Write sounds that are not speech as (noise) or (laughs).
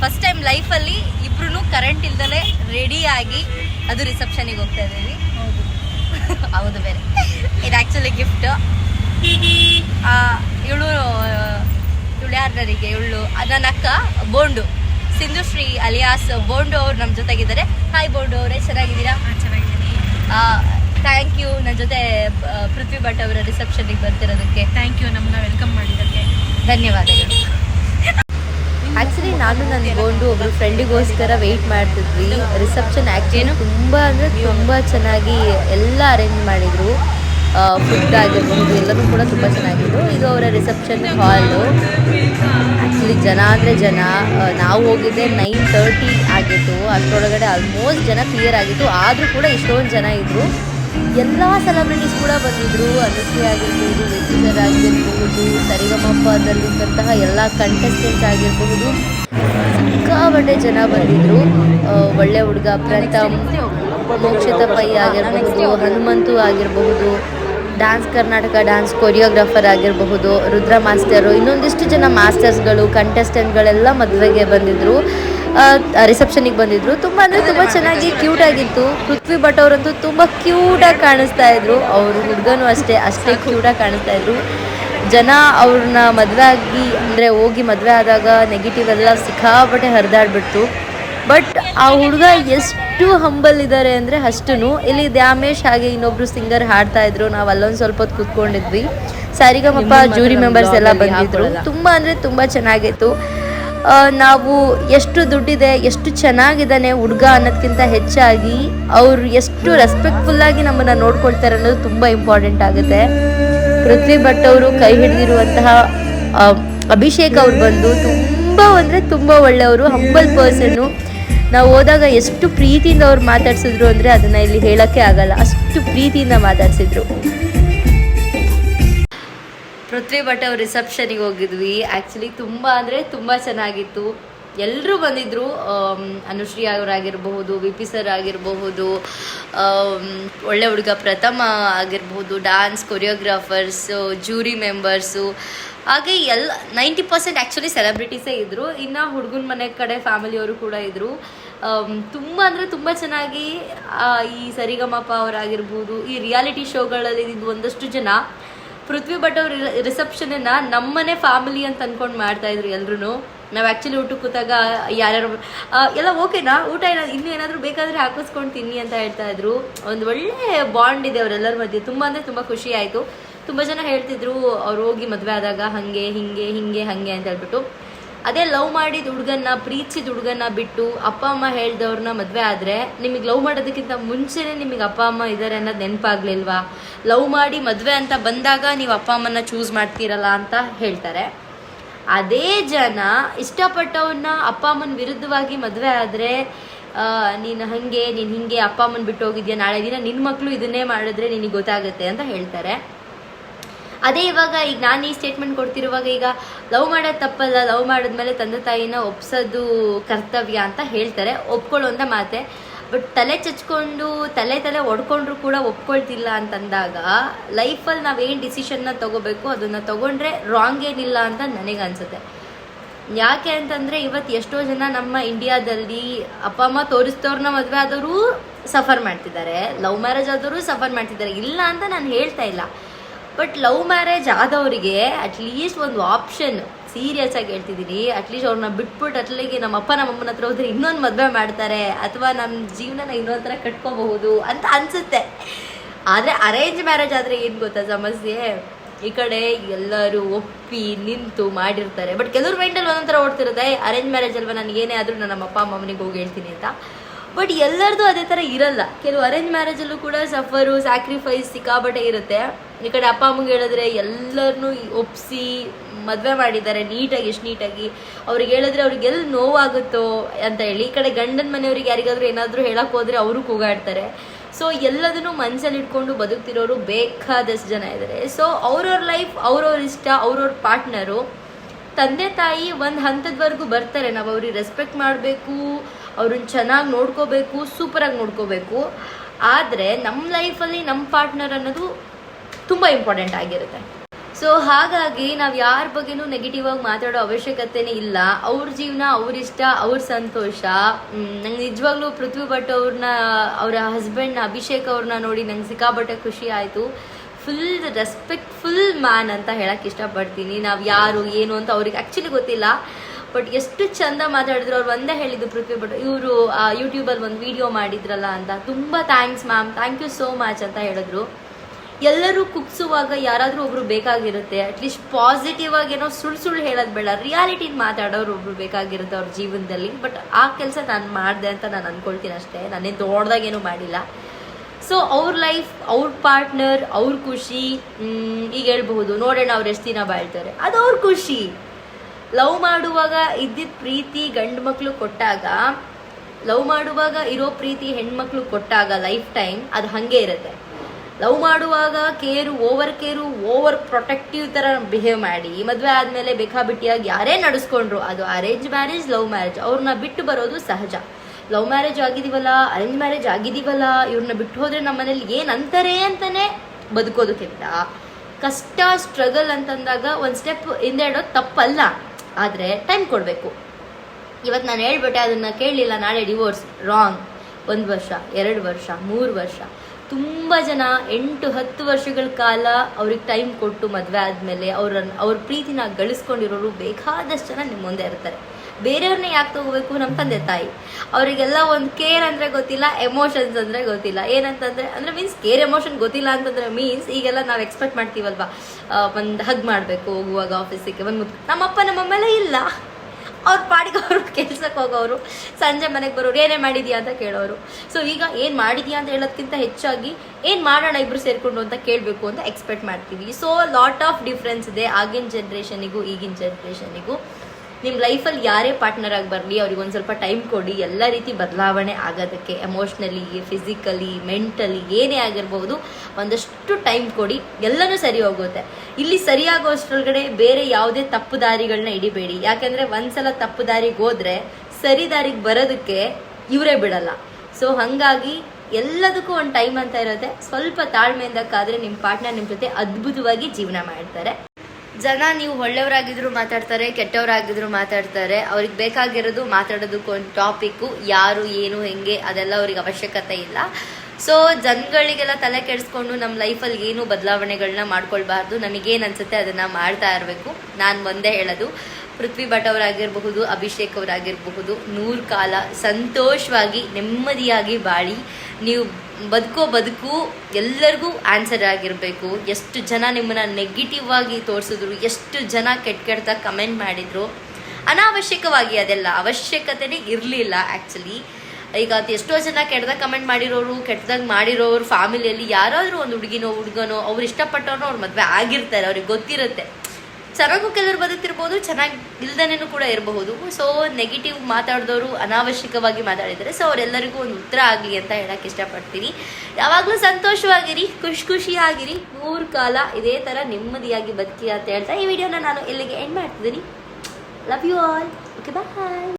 First time ಲೈಫಲ್ಲಿ ಇಬ್ರು current ಇಲ್ದಲೆ ರೆಡಿಯಾಗಿ ಅದು ರಿಸೆಪ್ಷನಿಗೆ ಹೋಗ್ತಾ ಇದ್ದೀವಿ. (laughs) ಹೌದು ಬೇರೆ. ಇದು ಆ್ಯಕ್ಚುಲಿ ಗಿಫ್ಟ್ ಇವಳು ಇವಳು ಯಾರಿಗೆ ಇವಳು ನನ್ನ ಅಕ್ಕ ಬೋಂಡು. ಸಿಂಧುಶ್ರೀ ಅಲಿಯಾಸ್ ಬೋಂಡು ಅವ್ರು ನಮ್ಮ ಜೊತೆಗಿದ್ದಾರೆ. ಹಾಯ್ ಬೋಂಡು ಅವರೇ ಚೆನ್ನಾಗಿದ್ದೀರಾ? ಚೆನ್ನಾಗಿದ್ದೀನಿ. ಥ್ಯಾಂಕ್ ಯು ನನ್ನ ಜೊತೆ ಪೃಥ್ವಿ ಭಟ್ ಅವರ ರಿಸೆಪ್ಷನಿಗೆ ಬರ್ತಿರೋದಕ್ಕೆ. ಥ್ಯಾಂಕ್ ಯು ನಮ್ಮನ್ನ ವೆಲ್ಕಮ್ ಮಾಡಿದ್ದಕ್ಕೆ. ಧನ್ಯವಾದಗಳು. ಆಕ್ಚುಲಿ ನಾನು ನನ್ನ ಗೋಂಡು ಒಬ್ರು ಫ್ರೆಂಡಿಗೋಸ್ಕರ ವೆಯ್ಟ್ ಮಾಡ್ತಿದ್ವಿ. ರಿಸೆಪ್ಷನ್ ಆ್ಯಕ್ಚುಲಿ ತುಂಬ ಅಂದರೆ ತುಂಬ ಚೆನ್ನಾಗಿ ಎಲ್ಲ ಅರೇಂಜ್ ಮಾಡಿದರು. ಫುಡ್ ಆಗಿರ್ಬೋದು ಎಲ್ಲರೂ ಕೂಡ ತುಂಬ ಚೆನ್ನಾಗಿತ್ತು. ಇದು ಅವರ ರಿಸೆಪ್ಷನ್ ಹಾಲು ಆ್ಯಕ್ಚುಲಿ ಜನ ಅಂದರೆ ಜನ. ನಾವು ಹೋಗಿದ್ದೆ ನೈನ್ ತರ್ಟಿ ಆಗಿತ್ತು. ಅಷ್ಟರೊಳಗಡೆ ಆಲ್ಮೋಸ್ಟ್ ಜನ ಕ್ಲಿಯರ್ ಆಗಿತ್ತು. ಆದರೂ ಕೂಡ ಇಷ್ಟೊಂದು ಜನ ಇದ್ದರು ಎಲ್ಲ ಸೆಲೆಬ್ರಿಟೀಸ್ ಕೂಡ ಬಂದಿದ್ರು ಅನುಶ್ರೀ ಆಗಿರ್ಬೋದು ವೆಜಿಟರ್ ಆಗಿರ್ಬಹುದು ಸರಿಗಮಪ್ಪದಲ್ಲಿದ್ದಂತಹ ಎಲ್ಲ ಕಂಟೆಸ್ಟೆಂಟ್ಸ್ ಆಗಿರಬಹುದು ಸಿಕ್ಕಾಪಟ್ಟೆ ಜನ ಬಂದಿದ್ರು. ಒಳ್ಳೆ ಹುಡುಗ ಪ್ರಥಮ್, ಮೋಕ್ಷಿತ ಪೈ ಆಗಿರಬಹುದು, ಹನುಮಂತು ಆಗಿರಬಹುದು ಡ್ಯಾನ್ಸ್ ಕರ್ನಾಟಕ ಡ್ಯಾನ್ಸ್ ಕೊರಿಯೋಗ್ರಾಫರ್ ಆಗಿರಬಹುದು, ರುದ್ರ ಮಾಸ್ಟರು ಇನ್ನೊಂದಿಷ್ಟು ಜನ ಮಾಸ್ಟರ್ಸ್ಗಳು ಕಂಟೆಸ್ಟೆಂಟ್ಗಳೆಲ್ಲ ಮದುವೆಗೆ ಬಂದಿದ್ರು. ರಿಸೆಪ್ಷನಿಗೆ ಬಂದಿದ್ರು. ತುಂಬ ಅಂದರೆ ತುಂಬ ಚೆನ್ನಾಗಿ ಕ್ಯೂಟ್ ಆಗಿತ್ತು. ಪೃಥ್ವಿ ಭಟ್ ಅವರಂತೂ ತುಂಬ ಕ್ಯೂಟಾಗಿ ಕಾಣಿಸ್ತಾ ಇದ್ರು. ಅವ್ರ ಹುಡುಗನೂ ಅಷ್ಟೇ ಅಷ್ಟೇ ಕ್ಯೂಟಾಗಿ ಕಾಣಿಸ್ತಾ ಇದ್ರು. ಜನ ಅವ್ರನ್ನ ಮದುವೆ ಆಗಿ ಅಂದರೆ ಹೋಗಿ ಮದುವೆ ಆದಾಗ ನೆಗೆಟಿವ್ ಎಲ್ಲ ಸಿಕ್ಕಾಪಟ್ಟೆ ಹರಿದಾಡ್ಬಿಡ್ತು. ಬಟ್ ಆ ಹುಡುಗ ಎಷ್ಟು ಹಂಬಲ್ ಇದ್ದಾರೆ ಅಂದರೆ ಅಷ್ಟೂ ಇಲ್ಲಿ ದ್ಯಾಮೇಶ್ ಹಾಗೆ ಇನ್ನೊಬ್ರು ಸಿಂಗರ್ ಹಾಡ್ತಾ ಇದ್ರು. ನಾವು ಅಲ್ಲೊಂದು ಸ್ವಲ್ಪ ಹೊತ್ತು ಕೂತ್ಕೊಂಡಿದ್ವಿ. ಸಾರಿಗಮಪ್ಪ ಜೂರಿ ಮೆಂಬರ್ಸ್ ಎಲ್ಲ ಬಂದಿದ್ರು. ತುಂಬ ಅಂದರೆ ತುಂಬ ಚೆನ್ನಾಗಿತ್ತು. ನಾವು ಎಷ್ಟು ದುಡ್ಡಿದೆ, ಎಷ್ಟು ಚೆನ್ನಾಗಿದ್ದಾನೆ ಹುಡುಗ ಅನ್ನೋದಕ್ಕಿಂತ ಹೆಚ್ಚಾಗಿ ಅವ್ರು ಎಷ್ಟು ರೆಸ್ಪೆಕ್ಟ್ಫುಲ್ಲಾಗಿ ನಮ್ಮನ್ನು ನೋಡ್ಕೊಳ್ತಾರೆ ಅನ್ನೋದು ತುಂಬ ಇಂಪಾರ್ಟೆಂಟ್ ಆಗುತ್ತೆ. ಪೃಥ್ವಿ ಭಟ್ ಅವರು ಕೈ ಹಿಡಿದಿರುವಂತಹ ಅಭಿಷೇಕ್ ಅವ್ರು ಬಂದು ತುಂಬ ಅಂದರೆ ತುಂಬ ಒಳ್ಳೆಯವರು ಹಂಬಲ್ ಪರ್ಸನ್ನು ನಾವು ಹೋದಾಗ ಎಷ್ಟು ಪ್ರೀತಿಯಿಂದ ಅವ್ರು ಮಾತಾಡ್ಸಿದ್ರು ಅಂದರೆ ಅದನ್ನು ಇಲ್ಲಿ ಹೇಳೋಕ್ಕೆ ಆಗಲ್ಲ. ಅಷ್ಟು ಪ್ರೀತಿಯಿಂದ ಮಾತಾಡ್ಸಿದ್ರು. ಪೃಥ್ವಿ ಭಟ್ ಅವ್ರ ರಿಸೆಪ್ಷನಿಗೆ ಹೋಗಿದ್ವಿ. ಆ್ಯಕ್ಚುಲಿ ತುಂಬ ಅಂದರೆ ತುಂಬ ಚೆನ್ನಾಗಿತ್ತು. ಎಲ್ಲರೂ ಬಂದಿದ್ದರು ಅನುಶ್ರೀ ಅವರಾಗಿರಬಹುದು ವಿ ಪಿ ಸರ್ ಆಗಿರಬಹುದು ಒಳ್ಳೆ ಹುಡುಗ ಪ್ರಥಮ ಆಗಿರಬಹುದು ಡ್ಯಾನ್ಸ್ ಕೊರಿಯೋಗ್ರಾಫರ್ಸು ಜೂರಿ ಮೆಂಬರ್ಸು ಹಾಗೆ ಎಲ್ಲ ನೈಂಟಿ ಪರ್ಸೆಂಟ್ ಆ್ಯಕ್ಚುಲಿ ಸೆಲೆಬ್ರಿಟೀಸೇ ಇದ್ದರು ಇನ್ನು ಹುಡುಗನ ಮನೆ ಕಡೆ ಫ್ಯಾಮಿಲಿಯವರು ಕೂಡ ಇದ್ದರು ತುಂಬ ಅಂದರೆ ತುಂಬ ಚೆನ್ನಾಗಿ ಈ ಸರಿಗಮಪ ಅವರಾಗಿರ್ಬೋದು, ಈ ರಿಯಾಲಿಟಿ ಶೋಗಳಲ್ಲಿ ಒಂದಷ್ಟು ಜನ ಪೃಥ್ವಿ ಭಟ್ ಅವ್ರ ರಿಸೆಪ್ಷನನ್ನ ನಮ್ಮನೆ ಫ್ಯಾಮಿಲಿ ಅಂತ ಅನ್ಕೊಂಡು ಮಾಡ್ತಾ ಇದ್ರು ಎಲ್ರು ನಾವು ಆ್ಯಕ್ಚುಲಿ ಊಟಕ್ಕೆ ಕೂತಾಗ ಯಾರ್ಯಾರು ಎಲ್ಲ ಓಕೆನಾ ಊಟ ಏನ ಇನ್ನೂ ಏನಾದರೂ ಬೇಕಾದರೆ ಹಾಕಿಸ್ಕೊಂಡು ತಿನ್ನಿ ಅಂತ ಹೇಳ್ತಾ ಇದ್ರು. ಒಂದು ಒಳ್ಳೆ ಬಾಂಡ್ ಇದೆ ಅವರೆಲ್ಲರ ಮಧ್ಯೆ. ತುಂಬ ಅಂದರೆ ತುಂಬ ಖುಷಿ ಆಯಿತು. ತುಂಬ ಜನ ಹೇಳ್ತಿದ್ರು, ಅವ್ರು ಹೋಗಿ ಮದುವೆ ಆದಾಗ ಹಾಗೆ, ಹಿಂಗೆ ಹಿಂಗೆ, ಹಾಗೆ ಅಂತ ಹೇಳ್ಬಿಟ್ಟು. ಅದೇ ಲವ್ ಮಾಡಿದ ಹುಡುಗನ್ನ, ಪ್ರೀತಿಸಿದ ಹುಡುಗನ್ನ ಬಿಟ್ಟು ಅಪ್ಪ, ಅಮ್ಮ ಹೇಳ್ದವ್ರನ್ನ ಮದುವೆ ಆದರೆ ನಿಮಗೆ ಲವ್ ಮಾಡೋದಕ್ಕಿಂತ ಮುಂಚೆನೇ ನಿಮಗೆ ಅಪ್ಪ, ಅಮ್ಮ ಇದ್ದಾರೆ ಅನ್ನೋದು ನೆನಪಾಗ್ಲಿಲ್ವಾ? ಲವ್ ಮಾಡಿ ಮದುವೆ ಅಂತ ಬಂದಾಗ ನೀವು ಅಪ್ಪ ಅಮ್ಮನ ಚೂಸ್ ಮಾಡ್ತೀರಲ್ಲ ಅಂತ ಹೇಳ್ತಾರೆ. ಅದೇ ಜನ ಇಷ್ಟಪಟ್ಟವನ್ನ ಅಪ್ಪ, ಅಮ್ಮನ ವಿರುದ್ಧವಾಗಿ ಮದುವೆ ಆದರೆ ನೀನು ಹಾಗೆ, ನೀನು ಹಿಂಗೆ, ಅಪ್ಪ, ಅಮ್ಮನ ಬಿಟ್ಟು ಹೋಗಿದ್ಯಾ? ನಾಳೆ ದಿನ ನಿನ್ನ ಮಕ್ಕಳು ಇದನ್ನೇ ಮಾಡಿದ್ರೆ ನಿನಗೆ ಗೊತ್ತಾಗುತ್ತೆ ಅಂತ ಹೇಳ್ತಾರೆ. ಅದೇ ಇವಾಗ ಈಗ ನಾನು ಈ ಸ್ಟೇಟ್ಮೆಂಟ್ ಕೊಡ್ತಿರುವಾಗ ಈಗ ಲವ್ ಮಾಡೋದು ತಪ್ಪಲ್ಲ, ಲವ್ ಮಾಡಿದ್ಮೇಲೆ ತಂದೆ ತಾಯಿನ ಒಪ್ಸೋದು ಕರ್ತವ್ಯ ಅಂತ ಹೇಳ್ತಾರೆ. ಒಪ್ಕೊಳ್ಳುವಂಥ ಮಾತೆ. ಬಟ್ ತಲೆ ಚಚ್ಕೊಂಡು, ತಲೆ ತಲೆ ಒಡ್ಕೊಂಡ್ರು ಕೂಡ ಒಪ್ಕೊಳ್ತಿಲ್ಲ ಅಂತಂದಾಗ ಲೈಫಲ್ಲಿ ನಾವೇನು ಡಿಸಿಷನ್ನ ತಗೋಬೇಕು, ಅದನ್ನು ತಗೊಂಡ್ರೆ ರಾಂಗ್ ಏನಿಲ್ಲ ಅಂತ ನನಗೆ ಅನ್ಸುತ್ತೆ. ಯಾಕೆ ಅಂತಂದರೆ ಇವತ್ತು ಎಷ್ಟೋ ಜನ ನಮ್ಮ ಇಂಡಿಯಾದಲ್ಲಿ ಅಪ್ಪ, ಅಮ್ಮ ತೋರಿಸ್ತವ್ರನ್ನ ಮದುವೆ ಆದವರು ಸಫರ್ ಮಾಡ್ತಿದ್ದಾರೆ. ಲವ್ ಮ್ಯಾರೇಜ್ ಆದವರು ಸಫರ್ ಮಾಡ್ತಿದ್ದಾರೆ. ಇಲ್ಲ ಅಂತ ನಾನು ಹೇಳ್ತಾ ಇಲ್ಲ. ಬಟ್ ಲವ್ ಮ್ಯಾರೇಜ್ ಆದವರಿಗೆ ಅಟ್ಲೀಸ್ಟ್ ಒಂದು ಆಪ್ಷನ್ ಸೀರಿಯಸ್ ಆಗಿ ಹೇಳ್ತಿದ್ದೀನಿ. ಅಟ್ಲೀಸ್ಟ್ ಅವ್ರನ್ನ ಬಿಟ್ಬಿಟ್ಟು ಅಟ್ಲಿಗೆ ನಮ್ಮ ಅಪ್ಪ, ನಮ್ಮ ಅಮ್ಮನ ಹತ್ರ ಹೋದ್ರೆ ಇನ್ನೊಂದು ಮದುವೆ ಮಾಡ್ತಾರೆ. ಅಥವಾ ನಮ್ಮ ಜೀವನನ ಇನ್ನೊಂದು ಥರ ಕಟ್ಕೋಬಹುದು ಅಂತ ಅನ್ಸುತ್ತೆ. ಆದರೆ ಅರೇಂಜ್ ಮ್ಯಾರೇಜ್ ಆದರೆ ಏನು ಗೊತ್ತಾ ಸಮಸ್ಯೆ? ಈ ಕಡೆ ಎಲ್ಲರೂ ಒಪ್ಪಿ ನಿಂತು ಮಾಡಿರ್ತಾರೆ. ಬಟ್ ಕೆಲವ್ರ ಮೈಂಡಲ್ಲಿ ಒಂದೊಂಥರ ಓಡ್ತಿರುತ್ತೆ. ಅರೇಂಜ್ ಮ್ಯಾರೇಜ್ ಅಲ್ವಾ? ನಾನು ಏನೇ ಆದರೂ ನಾನು ನಮ್ಮ ಅಪ್ಪ ಅಮ್ಮನಿಗೆ ಹೋಗಿ ಹೇಳ್ತೀನಿ ಅಂತ. ಬಟ್ ಎಲ್ಲರದು ಅದೇ ಥರ ಇರಲ್ಲ. ಕೆಲವು ಅರೇಂಜ್ ಮ್ಯಾರೇಜಲ್ಲೂ ಕೂಡ ಸಫರು ಸ್ಯಾಕ್ರಿಫೈಸ್ ಸಿಕ್ಕಾಬಟ್ಟೆ ಇರುತ್ತೆ. ಈ ಕಡೆ ಅಪ್ಪ ಅಮ್ಮಗೆ ಹೇಳಿದ್ರೆ ಎಲ್ಲರನ್ನೂ ಒಪ್ಸಿ ಮದುವೆ ಮಾಡಿದ್ದಾರೆ, ನೀಟಾಗಿ, ಎಷ್ಟು ನೀಟಾಗಿ. ಅವ್ರಿಗೆ ಹೇಳಿದ್ರೆ ಅವ್ರಿಗೆ ಎಲ್ಲಿ ನೋವಾಗುತ್ತೋ ಅಂತ ಹೇಳಿ. ಈ ಕಡೆ ಗಂಡನ ಮನೆಯವ್ರಿಗೆ ಯಾರಿಗಾದ್ರೂ ಏನಾದರೂ ಹೇಳಕ್ಕೆ ಹೋದರೆ ಅವರು ಕೂಗಾಡ್ತಾರೆ. ಸೊ ಎಲ್ಲದನ್ನು ಮನಸ್ಸಲ್ಲಿ ಇಟ್ಕೊಂಡು ಬದುಕ್ತಿರೋರು ಬೇಕಾದಷ್ಟು ಜನ ಇದ್ದಾರೆ ಸೊ ಅವ್ರವ್ರ ಲೈಫ್ ಅವ್ರವ್ರ ಇಷ್ಟ, ಅವ್ರವ್ರ ಪಾರ್ಟ್ನರು ತಂದೆ, ತಾಯಿ ಒಂದು ಹಂತದವರೆಗೂ ಬರ್ತಾರೆ. ನಾವು ಅವ್ರಿಗೆ ರೆಸ್ಪೆಕ್ಟ್ ಮಾಡಬೇಕು, ಅವ್ರನ್ನ ಚೆನ್ನಾಗಿ ನೋಡ್ಕೋಬೇಕು ಸೂಪರಾಗಿ ನೋಡ್ಕೋಬೇಕು. ಆದರೆ ನಮ್ಮ ಲೈಫಲ್ಲಿ ನಮ್ಮ ಪಾರ್ಟ್ನರ್ ಅನ್ನೋದು ತುಂಬ ಇಂಪಾರ್ಟೆಂಟ್ ಆಗಿರುತ್ತೆ. ಸೊ ಹಾಗಾಗಿ ನಾವು ಯಾರ ಬಗ್ಗೆನೂ ನೆಗೆಟಿವ್ ಆಗಿ ಮಾತಾಡೋ ಅವಶ್ಯಕತೆನೇ ಇಲ್ಲ. ಅವ್ರ ಜೀವನ, ಅವ್ರ ಇಷ್ಟ, ಅವ್ರ ಸಂತೋಷ. ನಂಗೆ ನಿಜವಾಗ್ಲೂ ಪೃಥ್ವಿ ಭಟ್ ಅವ್ರನ್ನ ಅವರ ಹಸ್ಬೆಂಡ್ನ ಅಭಿಷೇಕ್ ಅವ್ರನ್ನ ನೋಡಿ ನಂಗೆ ಸಿಕ್ಕಾಪಟ್ಟೆ ಖುಷಿ ಆಯಿತು. ಫುಲ್ ರೆಸ್ಪೆಕ್ಟ್ಫುಲ್ ಮ್ಯಾನ್ ಅಂತ ಹೇಳಕ್ಕೆ ಇಷ್ಟಪಡ್ತೀನಿ. ನಾವು ಯಾರು, ಏನು ಅಂತ ಅವ್ರಿಗೆ ಆ್ಯಕ್ಚುಲಿ ಗೊತ್ತಿಲ್ಲ. ಬಟ್ ಎಷ್ಟು ಚಂದ ಮಾತಾಡಿದ್ರು, ಅವ್ರು ಒಂದೇ ಹೇಳಿದ್ದು ಪೃಥ್ವಿ ಭಟ್. ಇವರು ಯೂಟ್ಯೂಬಲ್ಲಿ ಒಂದು ವಿಡಿಯೋ ಮಾಡಿದ್ರಲ್ಲ ಅಂತ. ತುಂಬ thanks ma'am thank you so much ಅಂತ ಹೇಳಿದ್ರು. ಎಲ್ಲರೂ ಕುಗ್ಸುವಾಗ ಯಾರಾದರೂ ಒಬ್ರು ಬೇಕಾಗಿರುತ್ತೆ. ಅಟ್ಲೀಸ್ಟ್ ಪಾಸಿಟಿವ್ ಆಗಿ ಏನೋ ಸುಳ್ಳು ಸುಳ್ಳು ಹೇಳೋದು ಬೇಡ. ರಿಯಾಲಿಟಿ ಮಾತಾಡೋರು ಒಬ್ರು ಬೇಕಾಗಿರುತ್ತೆ ಅವ್ರ ಜೀವನದಲ್ಲಿ. ಬಟ್ ಆ ಕೆಲಸ ನಾನು ಮಾಡಿದೆ ಅಂತ ನಾನು ಅನ್ಕೊಳ್ತೀನಿ ಅಷ್ಟೇ. ನಾನೇನು ದೊಡ್ಡದಾಗೇನು ಮಾಡಿಲ್ಲ. ಸೊ ಅವ್ರ ಲೈಫ್ ಅವ್ರ ಪಾರ್ಟ್ನರ್ ಅವ್ರ ಖುಷಿ ಈಗ ಹೇಳ್ಬಹುದು, ನೋಡೋಣ ಅವ್ರು ಎಷ್ಟು ದಿನ ಬಾಳ್ತಾರೆ. ಅದು ಅವ್ರ ಖುಷಿ. ಲವ್ ಮಾಡುವಾಗ ಇದ್ದಿದ್ದ ಪ್ರೀತಿ ಗಂಡು ಮಕ್ಕಳು ಕೊಟ್ಟಾಗ ಲವ್ ಮಾಡುವಾಗ ಇರೋ ಪ್ರೀತಿ ಹೆಣ್ಮಕ್ಳು ಕೊಟ್ಟಾಗ ಲೈಫ್ ಟೈಮ್ ಅದು ಹಾಗೆ ಇರುತ್ತೆ. ಲವ್ ಮಾಡುವಾಗ care over care over protective ಥರ ಬಿಹೇವ್ ಮಾಡಿ ಮದುವೆ ಆದಮೇಲೆ ಬೇಕಾಬಿಟ್ಟಿಯಾಗಿ ಯಾರೇ ನಡೆಸ್ಕೊಂಡ್ರು ಅದು ಅರೇಂಜ್ ಮ್ಯಾರೇಜ್ ಲವ್ ಮ್ಯಾರೇಜ್ ಅವ್ರನ್ನ ಬಿಟ್ಟು ಬರೋದು ಸಹಜ. ಲವ್ ಮ್ಯಾರೇಜ್ ಆಗಿದೀವಲ್ಲ ಅರೇಂಜ್ ಮ್ಯಾರೇಜ್ ಆಗಿದೀವಲ್ಲ, ಇವ್ರನ್ನ ಬಿಟ್ಟು ಹೋದ್ರೆ ನಮ್ಮ ಮನೇಲಿ ಏನು ಅಂತಾರೆ ಅಂತಾನೆ ಬದುಕೋದಕ್ಕಿಂತ ಕಷ್ಟ ಸ್ಟ್ರಗಲ್ ಅಂತಂದಾಗ ಒಂದು ಸ್ಟೆಪ್ ಹಿಂದೆ ಇಡೋದು ತಪ್ಪಲ್ಲ. ಆದರೆ ಟೈಮ್ ಕೊಡಬೇಕು. ಇವತ್ತು ನಾನು ಹೇಳ್ಬಿಟ್ಟೆ, ಅದನ್ನು ಕೇಳಲಿಲ್ಲ, ನಾಳೆ ಡಿವೋರ್ಸ್ ರಾಂಗ್ ಒಂದು ವರ್ಷ, ಎರಡು ವರ್ಷ, ಮೂರು ವರ್ಷ. ತುಂಬ ಜನ ಎಂಟು ಹತ್ತು ವರ್ಷಗಳ ಕಾಲ ಅವ್ರಿಗೆ ಟೈಮ್ ಕೊಟ್ಟು ಮದುವೆ ಆದಮೇಲೆ ಅವ್ರನ್ನ ಅವ್ರ ಪ್ರೀತಿನ ಗಳಿಸ್ಕೊಂಡಿರೋರು ಬೇಕಾದಷ್ಟು ಜನ ನಿಮ್ಮ ಮುಂದೆ ಇರ್ತಾರೆ. ಬೇರೆಯವ್ರನ್ನ ಯಾಕೆ ತಗೋಬೇಕು? ನಮ್ಮ ತಂದೆ ತಾಯಿ. ಅವರಿಗೆಲ್ಲ ಒಂದು ಕೇರ್ ಅಂದರೆ ಗೊತ್ತಿಲ್ಲ ಎಮೋಷನ್ಸ್ ಅಂದರೆ ಗೊತ್ತಿಲ್ಲ. ಏನಂತಂದರೆ ಅಂದರೆ ಮೀನ್ಸ್ ಕೇರ್ ಎಮೋಷನ್ ಗೊತ್ತಿಲ್ಲ ಅಂತಂದರೆ ಮೀನ್ಸ್ ಈಗೆಲ್ಲ ನಾವು ಎಕ್ಸ್ಪೆಕ್ಟ್ ಮಾಡ್ತೀವಲ್ವಾ? ಒಂದು ಹಗ್ ಮಾಡಬೇಕು, ಹೋಗುವಾಗ ಆಫೀಸಿಗೆ ಒಂದು ಮುದ್ದು ನಮ್ಮಪ್ಪ ನಮ್ಮಮ್ಮೆಲ್ಲ ಇಲ್ಲ. ಅವ್ರ ಪಾಡಿಗೆ ಅವರು ಕೆಲ್ಸಕ್ಕೆ ಹೋಗೋರು ಸಂಜೆ ಮನೆಗೆ ಬರೋರು, ಏನೇ ಮಾಡಿದ್ಯಾ ಅಂತ ಕೇಳೋರು. ಸೊ ಈಗ ಏನು ಮಾಡಿದ್ಯಾ ಅಂತ ಹೇಳೋದಕ್ಕಿಂತ ಹೆಚ್ಚಾಗಿ ಏನು ಮಾಡೋಣ ಇಬ್ರು ಸೇರ್ಕೊಂಡು ಅಂತ ಕೇಳಬೇಕು ಅಂತ ಎಕ್ಸ್ಪೆಕ್ಟ್ ಮಾಡ್ತೀವಿ. ಸೊ ಲಾಟ್ ಆಫ್ ಡಿಫ್ರೆನ್ಸ್ ಇದೆ ಆಗಿನ ಜನ್ರೇಷನಿಗೂ ಈಗಿನ ಜನ್ರೇಷನಿಗೂ ನಿಮ್ಮ ಲೈಫಲ್ಲಿ ಯಾರೇ ಪಾರ್ಟ್ನರ್ ಆಗಿ ಬರಲಿ, ಅವ್ರಿಗೆ ಒಂದು ಸ್ವಲ್ಪ ಟೈಮ್ ಕೊಡಿ. ಎಲ್ಲ ರೀತಿ ಬದಲಾವಣೆ ಆಗೋದಕ್ಕೆ ಎಮೋಷ್ನಲಿ ಫಿಸಿಕಲಿ ಮೆಂಟಲಿ ಏನೇ ಆಗಿರ್ಬೋದು, ಒಂದಷ್ಟು ಟೈಮ್ ಕೊಡಿ. ಎಲ್ಲನೂ ಸರಿ ಹೋಗುತ್ತೆ. ಇಲ್ಲಿ ಸರಿಯಾಗೋಷ್ಟರೊಳಗಡೆ ಬೇರೆ ಯಾವುದೇ ತಪ್ಪು ದಾರಿಗಳನ್ನ ಹಿಡಿಬೇಡಿ. ಯಾಕಂದರೆ ಒಂದ್ಸಲ ತಪ್ಪು ದಾರಿಗೆ ಹೋದರೆ, ಸರಿ ದಾರಿಗೆ ಬರೋದಕ್ಕೆ ಇವರೇ ಬಿಡಲ್ಲ. ಸೊ ಹಾಗಾಗಿ ಎಲ್ಲದಕ್ಕೂ ಒಂದು ಟೈಮ್ ಅಂತ ಇರುತ್ತೆ. ಸ್ವಲ್ಪ ತಾಳ್ಮೆಯಿಂದ ಕಾದ್ರೆ ನಿಮ್ಮ ಪಾರ್ಟ್ನರ್ ನಿಮ್ಮ ಜೊತೆ ಅದ್ಭುತವಾಗಿ ಜೀವನ ಮಾಡ್ತಾರೆ. ಜನ ನೀವು ಒಳ್ಳೆಯವರಾಗಿದ್ರು ಮಾತಾಡ್ತಾರೆ, ಕೆಟ್ಟವರಾಗಿದ್ರು ಮಾತಾಡ್ತಾರೆ, ಅವ್ರಿಗೆ ಬೇಕಾಗಿರೋದು ಮಾತಾಡೋದಕ್ಕೊಂದು ಟಾಪಿಕ್ಕು ಯಾರು, ಏನು, ಹೆಂಗೆ ಅದೆಲ್ಲ ಅವ್ರಿಗೆ ಅವಶ್ಯಕತೆ ಇಲ್ಲ. ಸೊ ಜನಗಳಿಗೆಲ್ಲ ತಲೆ ಕೆಡಿಸ್ಕೊಂಡು ನಮ್ಮ ಲೈಫಲ್ಲಿ ಏನು ಬದಲಾವಣೆಗಳನ್ನ ಮಾಡ್ಕೊಳ್ಬಾರ್ದು. ನಮಗೇನು ಅನ್ಸುತ್ತೆ ಅದನ್ನು ಮಾಡ್ತಾ ಇರಬೇಕು. ನಾನು ಒಂದೇ ಹೇಳೋದು. ಪೃಥ್ವಿ ಭಟ್ ಅವರಾಗಿರಬಹುದು, ಅಭಿಷೇಕ್ ಅವರಾಗಿರಬಹುದು, ನೂರು ಕಾಲ ಸಂತೋಷವಾಗಿ, ನೆಮ್ಮದಿಯಾಗಿ ಬಾಳಿ, ನೀವು ಬದುಕೋ ಬದುಕು ಎಲ್ಲರಿಗೂ ಆನ್ಸರ್ ಆಗಿರಬೇಕು. ಎಷ್ಟು ಜನ ನಿಮ್ಮನ್ನ ನೆಗೆಟಿವ್ ಆಗಿ ತೋರಿಸಿದ್ರು, ಎಷ್ಟು ಜನ ಕೆಟ್ಟ ಕೆಟ್ಟದಾಗ ಕಮೆಂಟ್ ಮಾಡಿದ್ರು, ಅನಾವಶ್ಯಕವಾಗಿ ಅದೆಲ್ಲ ಅವಶ್ಯಕತೆನೇ ಇರಲಿಲ್ಲ ಆ್ಯಕ್ಚುಲಿ ಈಗ ಅದು ಎಷ್ಟೋ ಜನ ಕೆಟ್ಟದಾಗ ಕಮೆಂಟ್ ಮಾಡಿರೋರು, ಕೆಟ್ಟದಾಗ ಮಾಡಿರೋರು ಫ್ಯಾಮಿಲಿಯಲ್ಲಿ ಯಾರಾದರೂ ಒಂದು ಹುಡುಗಿನೋ, ಹುಡುಗನೋ, ಅವ್ರು ಇಷ್ಟಪಟ್ಟವ್ರನ್ನೋ ಅವ್ರ ಮದುವೆ ಆಗಿರ್ತಾರೆ, ಅವ್ರಿಗೆ ಗೊತ್ತಿರುತ್ತೆ. ಚೆನ್ನಾಗೂ ಕೆಲವರು ಬದುಕ್ತಿರ್ಬೋದು, ಚೆನ್ನಾಗಿ ಇಲ್ದನೇನು ಕೂಡ ಇರಬಹುದು. ಸೊ ನೆಗೆಟಿವ್ ಮಾತಾಡಿದವರು ಅನಾವಶ್ಯಕವಾಗಿ ಮಾತಾಡಿದರೆ ಸೊ ಅವರೆಲ್ಲರಿಗೂ ಒಂದು ಉತ್ತರ ಆಗಲಿ ಅಂತ ಹೇಳಕ್ಕೆ ಇಷ್ಟಪಡ್ತೀನಿ. ಯಾವಾಗಲೂ ಸಂತೋಷವಾಗಿರಿ, ಖುಷಿ ಖುಷಿಯಾಗಿರಿ. ಮೂರು ಕಾಲ ಇದೇ ಥರ ನೆಮ್ಮದಿಯಾಗಿ ಬದುಕಿ ಅಂತ ಹೇಳ್ತಾ ಈ ವಿಡಿಯೋನ ನಾನು ಇಲ್ಲಿಗೆ ಎಂಡ್ ಮಾಡ್ತಿದ್ದೀನಿ. Love you all okay bye